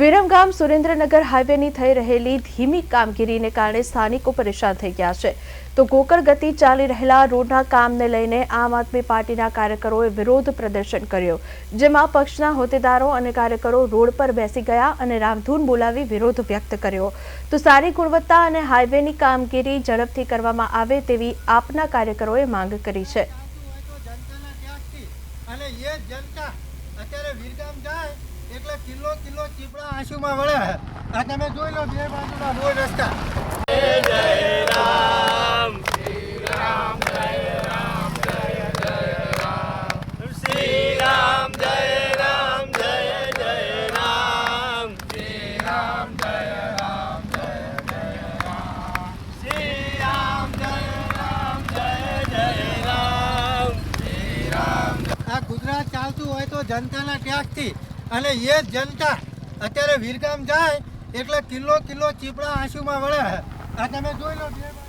વિરમગામ સુરેન્દ્રનગર હાઈવેની થઈ રહેલી ધીમી કામગીરીને કારણે સ્થાનિકો પરેશાન થઈ ગયા છે. તો ગોકળ ગતિ ચાલી રહેલા રોડના કામને લઈને આમ આદમી પાર્ટીના કાર્યકરોએ વિરોધ પ્રદર્શન કર્યો, જેમાં પક્ષના હોદ્દેદારો અને કાર્યકરો રોડ પર બેસી ગયા અને રામધૂન બોલાવી વિરોધ વ્યક્ત કર્યો. તો સારી ગુણવત્તા અને હાઈવેની કામગીરી ઝડપથી કરવામાં આવે તેવી આપના કાર્યકરોએ માંગ કરી છે. અત્યારે વીરગામ જાય કિલો કિલો ચીપડા આંસુમાં વળે. આ તમે જોઈ લો બે બાજુના રોડ રસ્તા આ ગુજરાત ચાલતું હોય તો જનતાના ત્યાગથી અને એ જનતા અત્યારે વીરગામ જાય એટલે કિલો કિલ્લો ચીપડા આંસુમાં વળે. આ તમે જોઈ લો